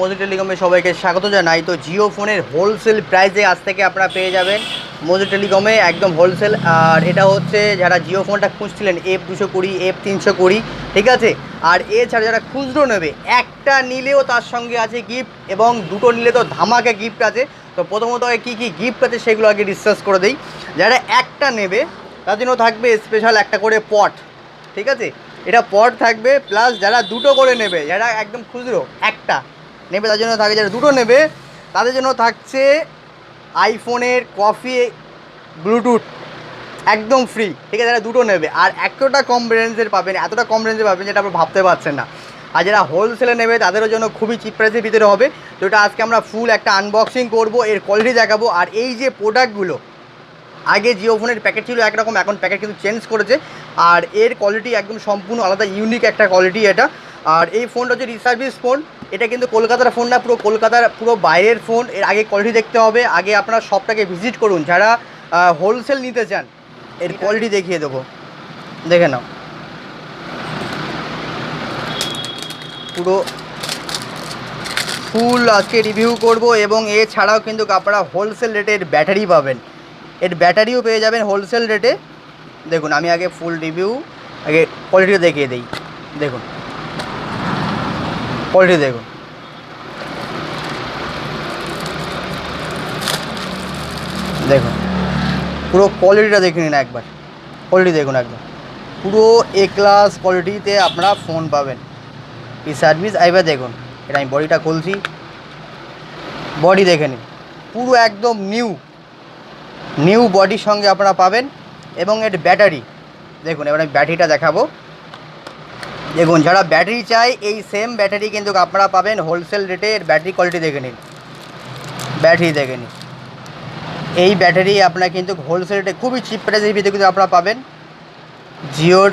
মোদি টেলিকমে সবাইকে স্বাগত জানাই। তো জিও ফোনের হোলসেল প্রাইসে আজ থেকে আপনারা পেয়ে যাবেন মোদি টেলিকমে একদম হোলসেল আর এটা হচ্ছে যারা জিও ফোনটা খুঁজছিলেন এফ দুশো কুড়ি এফ তিনশো কুড়ি, ঠিক আছে? আর এছাড়া যারা খুচরো নেবে, একটা নিলেও তার সঙ্গে আছে গিফট এবং দুটো নিলে তো ধামাকে গিফট আছে। তো প্রথমত কী কী গিফট আছে সেগুলো আগে ডিসকাস করে দিই। যারা একটা নেবে, তার জন্য থাকবে স্পেশাল একটা করে পট ঠিক আছে? এটা পট থাকবে প্লাস যারা দুটো করে নেবে, যারা একদম খুচরো, একটা। নেবে, তার জন্য থাকে যারা দুটো নেবে, তাদের জন্য থাকছে আইফোনের কফি ব্লুটুথ একদম ফ্রি ঠিক আছে যারা দুটো নেবে। আর এতটা কম রেঞ্জের পাবেন, এতটা কম রেঞ্জে পাবেন যেটা আপনি ভাবতে পারছেন না। আর যারা হোলসেলে নেবে, তাদেরও জন্য খুবই চিপ প্রাইসের ভিতরে হবে। এটা আজকে আমরা ফুল একটা আনবক্সিং করব, এর কোয়ালিটি দেখাবো। আর এই যে প্রোডাক্টগুলো আগে জিও ফোনের প্যাকেট ছিল একরকম, এখন প্যাকেট কিন্তু চেঞ্জ করেছে। আর এর কোয়ালিটি একদম সম্পূর্ণ আলাদা ইউনিক একটা কোয়ালিটি এটা। আর এই ফোনটা হচ্ছে রিসার্ভিস ফোন এটা কিন্তু কলকাতার ফোন না, পুরো কলকাতার, পুরো বাইরের ফোন এর আগে কোয়ালিটি দেখতে হবে। আগে আপনারা শপটাকে ভিজিট করুন। যারা হোলসেল নিতে চান, এর কোয়ালিটি দেখিয়ে দেবো। দেখে নাও। পুরো ফুল আজকে রিভিউ করব এবং এছাড়াও কিন্তু আপনারা হোলসেল রেটে এর ব্যাটারি পাবেন। এর ব্যাটারিও পেয়ে যাবেন হোলসেল রেটে দেখুন, আমি আগে ফুল রিভিউ আগে কোয়ালিটিও দেখিয়ে দিই। দেখুন। কোয়ালিটি দেখুন দেখুন পুরো কোয়ালিটিটা দেখে নিন একবার। কোয়ালিটি দেখুন একবার। পুরো এ ক্লাস কোয়ালিটিতে আপনারা ফোন পাবেন। এই সার্ভিস আইবার দেখুন, এটা আমি বডিটা খুলছি। বডি দেখে নিন। পুরো একদম নিউ নিউ বডির সঙ্গে আপনারা পাবেন। এবং এর ব্যাটারি দেখুন, এবার আমি ব্যাটারিটা দেখাবো। দেখুন যারা ব্যাটারি চাই এই সেম ব্যাটারি কিন্তু আপনারা পাবেন হোলসেল রেটে এর ব্যাটারি কোয়ালিটি দেখে নিন। ব্যাটারি দেখে নিন। এই ব্যাটারি আপনারা কিন্তু হোলসেল রেটে খুবই চিপ প্রাইসের ভিতরে কিন্তু আপনারা পাবেন। জিওর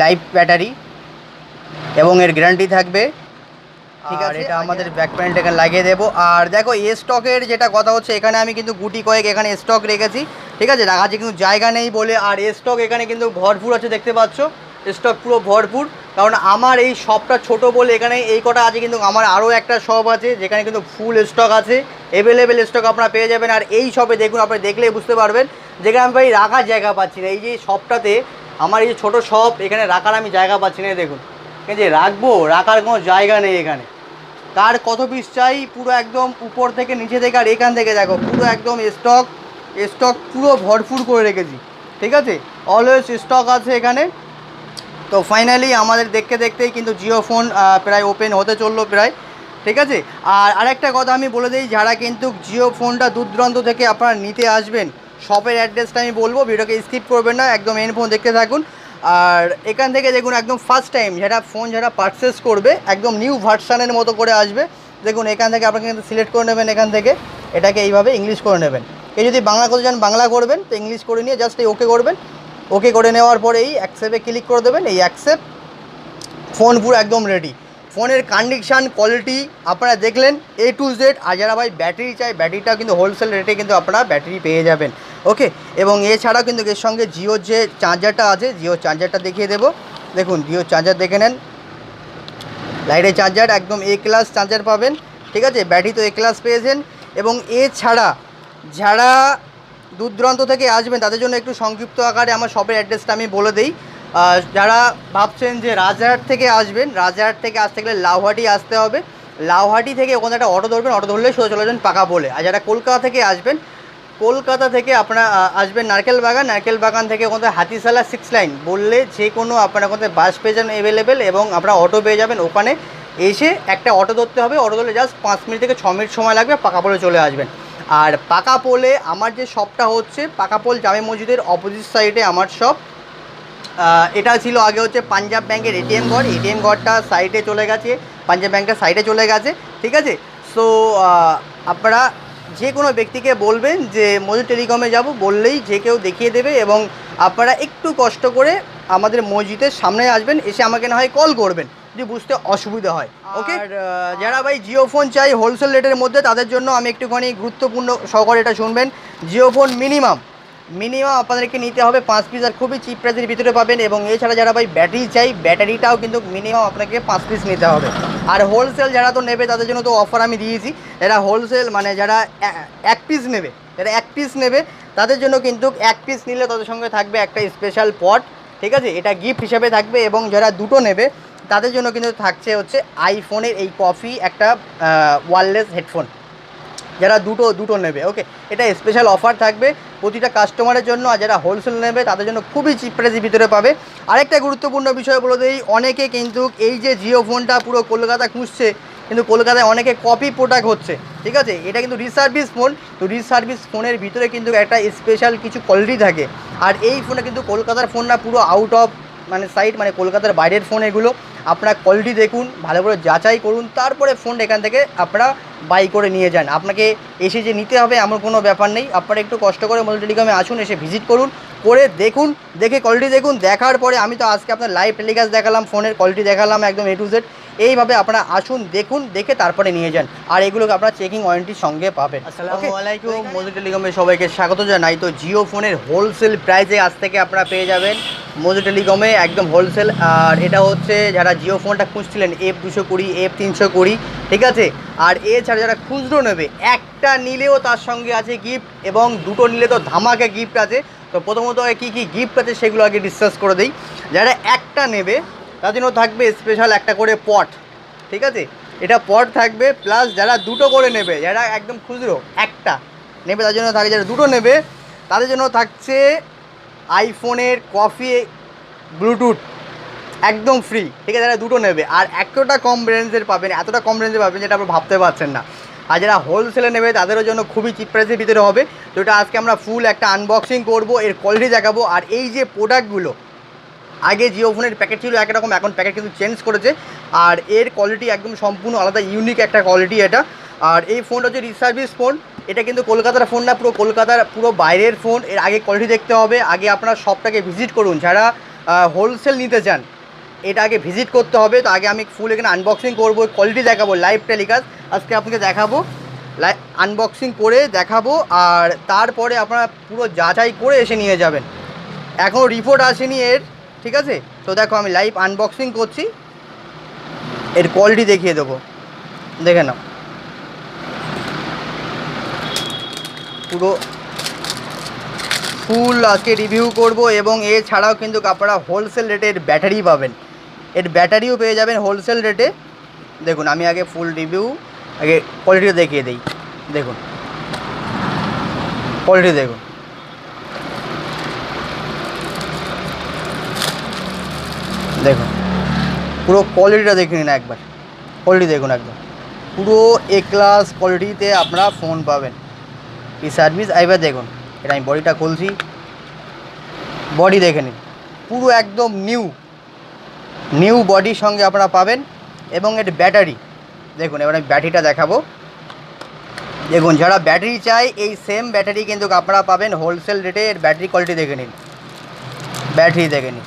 লাইফ ব্যাটারি এবং এর গ্যারান্টি থাকবে। ঠিক আছে এটা আমাদের ব্যাক প্যান্ট এখানে লাগিয়ে দেবো। আর দেখো এ স্টকের যেটা কথা হচ্ছে এখানে আমি কিন্তু গুটি কয়েক এখানে স্টক রেখেছি। ঠিক আছে রাখাছে কিন্তু জায়গা নেই বলে। আর এ স্টক এখানে কিন্তু ভরপুর আছে দেখতে পাচ্ছ। স্টক পুরো ভরপুর। কারণ আমার এই শপটা ছোট বলে এখানে এই কটা আছে কিন্তু আমার আরও একটা শপ আছে, যেখানে কিন্তু ফুল স্টক আছে। অ্যাভেলেবেল স্টক আপনারা পেয়ে যাবেন। আর এই শপে দেখুন, আপনি দেখলেই বুঝতে পারবেন যেখানে আমি ভাই রাখার জায়গা পাচ্ছি না। এই যে শপটাতে আমার এই যে ছোটো শপ এখানে রাখার আমি জায়গা পাচ্ছি না দেখুন। যে রাখব, রাখার কোনো জায়গা নেই এখানে। কার কত পিস চাই? পুরো একদম উপর থেকে নিচে থেকে আর এখান থেকে দেখো, পুরো একদম স্টক স্টক পুরো ভরপুর করে রেখেছি। ঠিক আছে? অলওয়েজ স্টক আছে এখানে। তো ফাইনালি আমাদের দেখতে দেখতেই কিন্তু জিও ফোন প্রায় ওপেন হতে চলল প্রায়, ঠিক আছে? আর আরেকটা কথা আমি বলে দিই, যারা কিন্তু জিও ফোনটা দূর দূরান্ত থেকে আপনারা নিতে আসবেন শপের অ্যাড্রেসটা আমি বলব, ভিডিওকে স্কিপ করবেন না, একদম এন ফোন দেখতে থাকুন। আর এখান থেকে দেখুন একদম ফার্স্ট টাইম যারা ফোন যারা পারচেস করবে, একদম নিউ ভার্সানের মতো করে আসবে। দেখুন, এখান থেকে আপনাকে কিন্তু সিলেক্ট করে নেবেন এখান থেকে, এটাকে এইভাবে ইংলিশ করে নেবেন। এই যদি বাংলা করতে চান, বাংলা করবেন, তো ইংলিশ করে নিয়ে জাস্ট এই ওকে করবেন। ওকে করে নেওয়ার পরে এই অ্যাকসেপে ক্লিক করে দেবেন, এই অ্যাকসেপ্ট ফোন পুরো একদম রেডি ফোনের কন্ডিশান কোয়ালিটি আপনারা দেখলেন এ টু জেড আর যারা ভাই ব্যাটারি চাই ব্যাটারিটা কিন্তু হোলসেল রেটে কিন্তু আপনারা ব্যাটারি পেয়ে যাবেন। ওকে এবং এছাড়াও কিন্তু এর সঙ্গে জিওর যে চার্জারটা আছে জিও চার্জারটা দেখিয়ে দেবো। দেখুন জিও চার্জার দেখে নেন। লাইটের চার্জার একদম এ ক্লাস চার্জার পাবেন। ঠিক আছে? ব্যাটারি তো এ ক্লাস পেয়েছেন। এবং এছাড়া যারা দূর দূরান্ত থেকে আসবেন, তাদের জন্য একটু সংক্ষিপ্ত আকারে আমার শপের অ্যাড্রেসটা আমি বলে দিই। যারা ভাবছেন যে রাজারহাট থেকে আসবেন রাজারহাট থেকে আসতে গেলে লাউহাটি আসতে হবে। লাউহাটি থেকে ওখানে একটা অটো ধরবেন অটো ধরলে সোজা চলে যাবেন পাকা বলে। আর যারা কলকাতা থেকে আসবেন, কলকাতা থেকে আপনারা আসবেন নারকেল বাগান। নারকেল বাগান থেকে ওখানে হাতিশালা সিক্স লাইন বললে যে কোনো আপনারা ওখানে বাস পেয়ে যাবেন অ্যাভেলেবেল এবং আপনারা অটো পেয়ে যাবেন ওখানে। এসে একটা অটো ধরতে হবে অটো ধরলে জাস্ট পাঁচ মিনিট থেকে ছ মিনিট সময় লাগবে, পাকা বলে চলে আসবেন। আর পাকা পোলে আমার যে শপটা হচ্ছে, পাকা পোল জামে মসজিদের অপোজিট সাইডে আমার শপ এটা ছিল আগে হচ্ছে পাঞ্জাব ব্যাংকের এটিএম ঘর। এটিএম ঘরটা সাইডে চলে গেছে, পাঞ্জাব ব্যাংকের সাইডে চলে গেছে, ঠিক আছে? সো আপনারা যে কোনো ব্যক্তিকে বলবেন যে মজুর টেলিকমে যাব, বললেই যে কেউ দেখিয়ে দেবে এবং আপনারা একটু কষ্ট করে আমাদের মসজিদের সামনে আসবেন, এসে আমাকে না হয় কল করবেন। যদি বুঝতে অসুবিধা হয় ওকে যারা ভাই জিও ফোন চাই হোলসেল রেটের মধ্যে তাদের জন্য আমি একটুখানি গুরুত্বপূর্ণ সহকারে এটা শুনবেন। জিও ফোন মিনিমাম মিনিমাম আপনাদেরকে নিতে হবে পাঁচ পিস আর খুবই চিপ প্রাইসের ভিতরে পাবেন এবং এছাড়া যারা ভাই ব্যাটারি চাই ব্যাটারিটাও কিন্তু মিনিমাম আপনাকে পাঁচ পিস নিতে হবে। আর হোলসেল যারা তো নেবে তাদের জন্য তো অফার আমি দিয়েছি। যারা হোলসেল মানে যারা এক পিস নেবে যারা এক পিস নেবে তাদের জন্য কিন্তু এক পিস নিলে তাদের সঙ্গে থাকবে একটা স্পেশাল পট ঠিক আছে? এটা গিফট হিসাবে থাকবে এবং যারা দুটো নেবে তাদের জন্য কিন্তু থাকছে হচ্ছে আইফোনের এই কফি একটা ওয়ারলেস হেডফোন যারা দুটো দুটো নেবে ওকে এটা স্পেশাল অফার থাকবে প্রতিটা কাস্টমারের জন্য, আর যারা হোলসেল নেবে, তাদের জন্য খুবই চিপ প্রাইসের ভিতরে পাবে। আরেকটা গুরুত্বপূর্ণ বিষয় বলে দিই, অনেকে কিন্তু এই যে জিও ফোনটা পুরো কলকাতা খুঁজছে, কিন্তু কলকাতায় অনেকে কপি প্রোডাক্ট হচ্ছে, ঠিক আছে? এটা কিন্তু রিসার্ভিস ফোন তো রিসার্ভিস ফোনের ভিতরে কিন্তু একটা স্পেশাল কিছু কোয়ালিটি থাকে। আর এই ফোনে কিন্তু কলকাতার ফোন না, পুরো আউট অফ মানে সাইড মানে কলকাতার বাইরের ফোন এগুলো। আপনার কোয়ালিটি দেখুন ভালো করে যাচাই করুন তারপরে ফোন এখান থেকে আপনারা বাই করে নিয়ে যান। আপনাকে এসে যে নিতে হবে এমন কোনো ব্যাপার নেই। আপনারা একটু কষ্ট করে মোবাইল টেলিকমে আসুন এসে ভিজিট করুন করে দেখুন দেখে কোয়ালিটি দেখুন দেখার পরে আমি তো আজকে আপনার লাইভ টেলিকাস্ট দেখালাম ফোনের কোয়ালিটি দেখালাম একদম এ টু জেড এইভাবে আপনারা আসুন দেখুন দেখে তারপরে নিয়ে যান। আর এগুলোকে আপনারা চেকিং ওয়ারেন্টির সঙ্গে পাবেন। আসসালামু আলাইকুম টেলিকমে সবাইকে স্বাগত জানাই। তো জিও ফোনের হোলসেল প্রাইসে আজ থেকে আপনারা পেয়ে যাবেন মোজো টেলিকমে, একদম হোলসেল আর এটা হচ্ছে যারা জিও ফোনটা খুঁজছিলেন এফ দুশো কুড়ি এফ তিনশো কুড়ি, ঠিক আছে? আর এছাড়া যারা খুচরো নেবে, একটা নিলেও তার সঙ্গে আছে গিফট এবং দুটো নিলে তো ধামাকে গিফট আছে। তো প্রথমত কী কী গিফট আছে সেগুলো আগে ডিসকাস করে দিই। যারা একটা নেবে, তার জন্য থাকবে স্পেশাল একটা করে পট ঠিক আছে? এটা পট থাকবে প্লাস যারা দুটো করে নেবে, যারা একদম খুচরো, একটা নেবে, তার জন্য থাকে, যারা দুটো নেবে, তাদের জন্য থাকছে আইফোনের কফি, ব্লুটুথ, একদম ফ্রি ঠিক আছে যারা দুটো নেবে। আর এতটা কম রেঞ্জের পাবেন, এতটা কম রেঞ্জে পাবেন যেটা আপনারা ভাবতে পারছেন না। আর যারা হোলসেলে নেবে, তাদেরও জন্য খুবই চিপ প্রাইসের ভিতরে হবে। এটা আজকে আমরা ফুল একটা আনবক্সিং করব, এর কোয়ালিটি দেখাবো। আর এই যে প্রোডাক্টগুলো আগে জিও ফোনের প্যাকেট ছিল একরকম, এখন প্যাকেট কিন্তু চেঞ্জ করেছে। আর এর কোয়ালিটি একদম সম্পূর্ণ আলাদা ইউনিক একটা কোয়ালিটি এটা। আর এই ফোনটা হচ্ছে রিসার্ভিস ফোন এটা কিন্তু কলকাতার ফোন না, পুরো কলকাতার পুরো বাইরের ফোন এর আগে কোয়ালিটি দেখতে হবে, আগে আপনার শপটাকে ভিজিট করুন। যারা হোলসেল নিতে চান, এটা আগে ভিজিট করতে হবে। তো আগে আমি ফুল এখানে আনবক্সিং করব কোয়ালিটি দেখাবো লাইভ টেলিকাস্ট আজকে আপনাকে দেখাবো আনবক্সিং করে দেখাবো, আর তারপরে আপনারা পুরো যাচাই করে এসে নিয়ে যাবেন। এখনও রিপোর্ট আসেনি এর, ঠিক আছে? তো দেখো আমি লাইভ আনবক্সিং করছি। এর কোয়ালিটি দেখিয়ে দেবো। দেখে নাও। পুরো ফুল আজকে রিভিউ করব এবং এছাড়াও কিন্তু আপনারা হোলসেল রেটে এর ব্যাটারি পাবেন। এর ব্যাটারিও পেয়ে যাবেন হোলসেল রেটে দেখুন, আমি আগে ফুল রিভিউ আগে কোয়ালিটিটা দেখিয়ে দিই। দেখুন। কোয়ালিটি দেখুন। দেখুন। পুরো কোয়ালিটিটা দেখে নিন একবার। কোয়ালিটি দেখুন একদম। পুরো এ ক্লাস কোয়ালিটিতে আপনারা ফোন পাবেন। এই সার্ভিস এবার দেখুন, এটা আমি বডিটা খুলছি। বডি দেখে নিন, পুরো একদম নিউ নিউ বডির সঙ্গে আপনারা পাবেন এবং এর ব্যাটারি দেখুন, এবার আমি ব্যাটারিটা দেখাবো। দেখুন, যারা ব্যাটারি চাই এই সেম ব্যাটারি কিন্তু আপনারা পাবেন হোলসেল রেটে এর ব্যাটারি কোয়ালিটি দেখে নিন। ব্যাটারি দেখে নিন।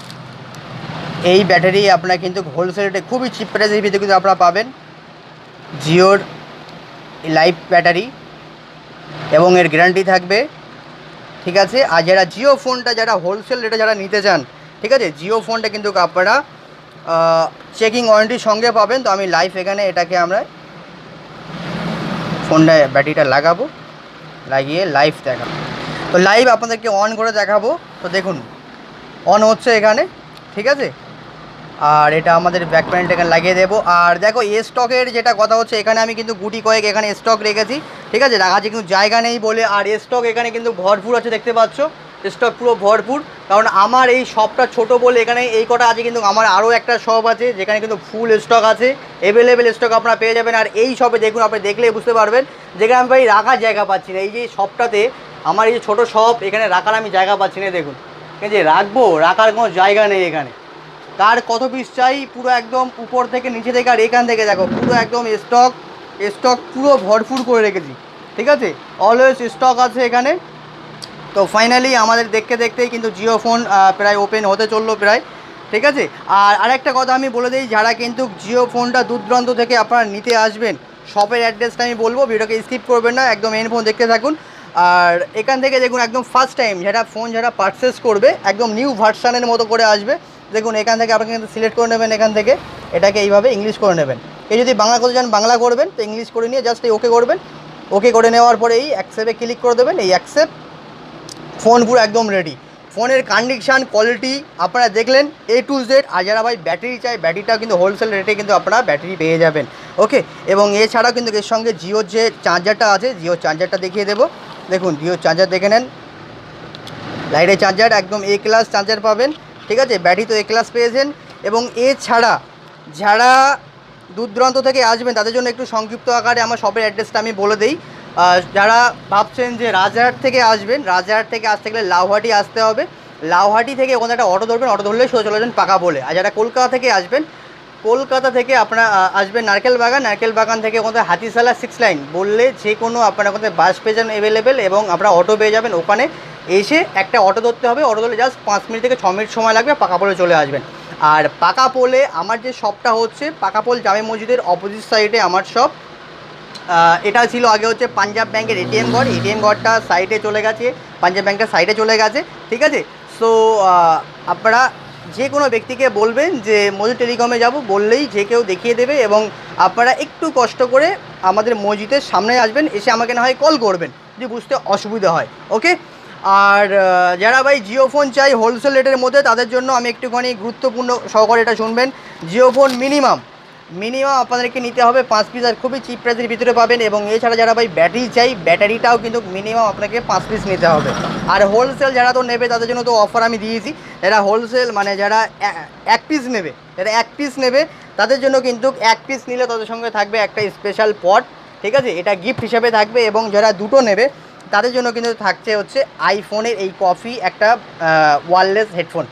এই ব্যাটারি আপনারা কিন্তু হোলসেল রেটে খুবই চিপ প্রাইসের ভিতরে কিন্তু আপনারা পাবেন। জিওর লাইফ ব্যাটারি এবং এর গ্যারান্টি থাকবে, ঠিক আছে? আর যারা জিও ফোনটা, যারা হোলসেল রেটে যারা নিতে চান, ঠিক আছে? জিও ফোনটা কিন্তু আপনারা চেকিং ওয়ারেন্টির সঙ্গে পাবেন। তো আমি লাইভ এখানে এটাকে আমরা ফোনটা ব্যাটারিটা লাগাবো, লাগিয়ে লাইভ দেখাবো। তো লাইভ আপনাদেরকে অন করে দেখাবো। তো দেখুন অন হচ্ছে এখানে, ঠিক আছে? আর এটা আমাদের ব্যাক প্যানেলটা এখানে লাগিয়ে দেবো। আর দেখো এ স্টকের যেটা কথা হচ্ছে, এখানে আমি কিন্তু গুটি কয়েক এখানে স্টক রেখেছি। ঠিক আছে? রাখা আছে কিন্তু জায়গা নেই বলে, আর স্টক এখানে কিন্তু ভরপুর আছে, দেখতে পাচ্ছ? স্টক পুরো ভরপুর। কারণ আমার এই শপটা ছোট বলে এখানে এই কটা আছে কিন্তু আমার আরও একটা শপ আছে, যেখানে কিন্তু ফুল স্টক আছে। অ্যাভেলেবেল স্টক আপনারা পেয়ে যাবেন। আর এই শপে দেখুন, আপনি দেখলেই বুঝতে পারবেন যেখানে আমি ভাই রাখার জায়গা পাচ্ছি না। এই যে শপটাতে আমার এই যে ছোটো শপ এখানে রাখার আমি জায়গা পাচ্ছি না, দেখুন। এই যে রাখব, রাখার কোনো জায়গা নেই এখানে। কার কত পিস চাই? পুরো একদম উপর থেকে নিচে থেকে আর এখান থেকে দেখো, পুরো একদম স্টক স্টক পুরো ভরপুর করে রেখেছি, ঠিক আছে? অলওয়েজ স্টক আছে এখানে। তো ফাইনালি আমাদের দেখতে দেখতেই কিন্তু জিও ফোন প্রায় ওপেন হতে চলল প্রায়, ঠিক আছে? আর আরেকটা কথা আমি বলে দিই, যারা কিন্তু জিও ফোনটা দূর দূরান্ত থেকে আপনারা নিতে আসবেন শপের অ্যাড্রেসটা আমি বলব ভিডিওকে স্কিপ করবেন না, একদম এন ফোন দেখতে থাকুন। আর এখান থেকে দেখুন, একদম ফার্স্ট টাইম যেটা ফোন যারা পারচেস করবে, একদম নিউ ভার্সানের মতো করে আসবে। দেখুন, এখান থেকে আপনি কিন্তু সিলেক্ট করে নেবেন এখান থেকে। এটাকে এইভাবে ইংলিশ করে নেবেন। এই যদি বাংলা করতে চান বাংলা করবেন, তো ইংলিশ করে নিয়ে জাস্ট এই ওকে করবেন। ওকে করে নেওয়ার পরে এই অ্যাকসেপে ক্লিক করে দেবেন। এই অ্যাকসেপ্ট ফোন পুরো একদম রেডি ফোনের কন্ডিশন কোয়ালিটি আপনারা দেখলেন এ টু জেড আর যারা ভাই ব্যাটারি চাই ব্যাটারিটাও কিন্তু হোলসেল রেটে কিন্তু আপনারা ব্যাটারি পেয়ে যাবেন। ওকে এবং এছাড়াও কিন্তু এর সঙ্গে জিওর যে চার্জারটা আছে জিও চার্জারটা দেখিয়ে দেবো। দেখুন জিও চার্জার দেখে নেন। লাইটের চার্জার একদম এ ক্লাস চার্জার পাবেন। ঠিক আছে? ব্যাটি তো এ ক্লাস পেয়েছেন। এবং এছাড়া যারা দূর দূরান্ত থেকে আসবেন, তাদের জন্য একটু সংক্ষিপ্ত আকারে আমার শপের অ্যাড্রেসটা আমি বলে দিই। যারা ভাবছেন যে রাজারহাট থেকে আসবেন, রাজারহাট থেকে আসতে গেলে লাউহাটি আসতে হবে। লাউহাটি থেকে ওখানে একটা অটো ধরবেন, অটো ধরলেই সোজা চলে যাবেন পাকা বলে। আর যারা কলকাতা থেকে আসবেন কলকাতা থেকে আপনারা আসবেন নারকেল বাগান। নারকেল বাগান থেকে ওখানে হাতিশালা সিক্স লাইন বললে যে কোনো আপনার ওখানে বাস পেয়ে যাবেন অ্যাভেলেবেল এবং আপনারা অটো পেয়ে যাবেন ওখানে। এসে একটা অটো ধরতে হবে। অটো ধরলে জাস্ট পাঁচ মিনিট থেকে ছ মিনিট সময় লাগবে, পাকা পোলে চলে আসবেন। আর পাকা পোলে আমার যে শপটা হচ্ছে, পাকা পোল জামে মসজিদের অপোজিট সাইডে আমার শপ এটা ছিল আগে হচ্ছে পাঞ্জাব ব্যাংকের এটিএম ঘর। এটিএম ঘরটা সাইডে চলে গেছে। পাঞ্জাব ব্যাংকটা সাইডে চলে গেছে। ঠিক আছে? সো আপনারা যে কোনো ব্যক্তিকে বলবেন যে মসজিদ টেলিকমে যাব, বললেই যে কেউ দেখিয়ে দেবে এবং আপনারা একটু কষ্ট করে আমাদের মসজিদের সামনে আসবেন, এসে আমাকে না হয় কল করবেন, যদি বুঝতে অসুবিধা হয় ওকে আর যারা ভাই জিও ফোন চাই হোলসেল রেটের মধ্যে, তাদের জন্য আমি একটুখানি গুরুত্বপূর্ণ সহকারে এটা শুনবেন। জিও ফোন মিনিমাম মিনিমাম আপনাদেরকে নিতে হবে পাঁচ পিস আর খুবই চিপ প্রাইসের ভিতরে পাবেন এবং এছাড়া যারা ভাই ব্যাটারি চাই ব্যাটারিটাও কিন্তু মিনিমাম আপনাকে পাঁচ পিস নিতে হবে। আর হোলসেল যারা তো নেবে, তাদের জন্য তো অফার আমি দিয়েছি। যারা হোলসেল মানে যারা এক পিস নেবে। যারা এক পিস নেবে, তাদের জন্য কিন্তু এক পিস নিলে তাদের সঙ্গে থাকবে একটা স্পেশাল পট ঠিক আছে? এটা গিফট হিসাবে থাকবে এবং যারা দুটো নেবে, তাদের জন্য কিন্তু থাকছে হচ্ছে আইফোনের এই কফি একটা ওয়ারলেস হেডফোন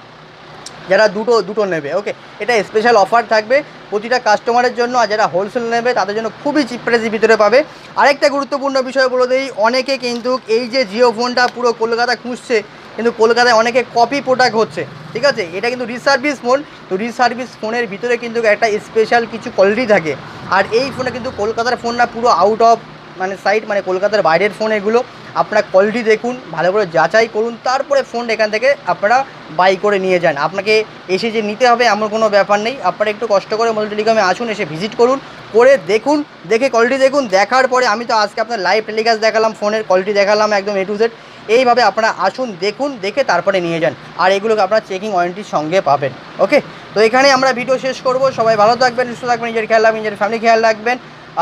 যারা দুটো দুটো নেবে ওকে এটা স্পেশাল অফার থাকবে প্রতিটা কাস্টমারের জন্য, আর যারা হোলসেল নেবে, তাদের জন্য খুবই চিপ প্রাইসের ভিতরে পাবে। আরেকটা গুরুত্বপূর্ণ বিষয় বলে দিই, অনেকে কিন্তু এই যে জিও ফোনটা পুরো কলকাতা খুঁজছে কিন্তু কলকাতায় অনেকে কপি প্রোডাক্ট হচ্ছে, ঠিক আছে? এটা কিন্তু রিসার্ভিস ফোন তো রিসার্ভিস ফোনের ভিতরে কিন্তু একটা স্পেশাল কিছু কোয়ালিটি থাকে। আর এই ফোনে কিন্তু কলকাতার ফোন না, পুরো আউট অফ মানে সাইট মানে কলকাতার বাইরের ফোন এগুলো, আপনার কোয়ালিটি দেখুন, ভালো করে যাচাই করুন, তারপরে ফোন এখান থেকে আপনারা বাই করে নিয়ে যান। আপনাকে এসে যে নিতে হবে এমন কোনো ব্যাপার নেই, আপনারা একটু কষ্ট করে মোবাইল টেলিকমে আসুন, এসে ভিজিট করুন, করে দেখুন, দেখে কোয়ালিটি দেখুন, দেখার পরে আমি তো আজকে আপনার লাইভ টেলিকাস্ট দেখালাম ফোনের কোয়ালিটি দেখালাম, একদম এ টু জেড এইভাবে আপনারা আসুন, দেখুন, দেখে তারপরে নিয়ে যান। আর এগুলোকে আপনারা চেকিং ওয়ারেন্টির সঙ্গে পাবেন ওকে তো এখানে আমরা ভিডিও শেষ করব। সবাই ভালো থাকবেন, সুস্থ থাকবেন, নিজের খেয়াল রাখবেন, নিজের ফ্যামিলি খেয়াল রাখবেন।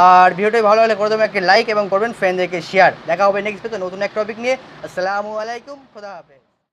আর ভিডিওটি ভালো হলে করে দেবেন একটা লাইক এবং করবেন ফ্রেন্ডদেরকে শেয়ার দেখা হবে নেক্সট তো নতুন এক টপিক নিয়ে। আসসালামু আলাইকুম, খোদা হাফেজ।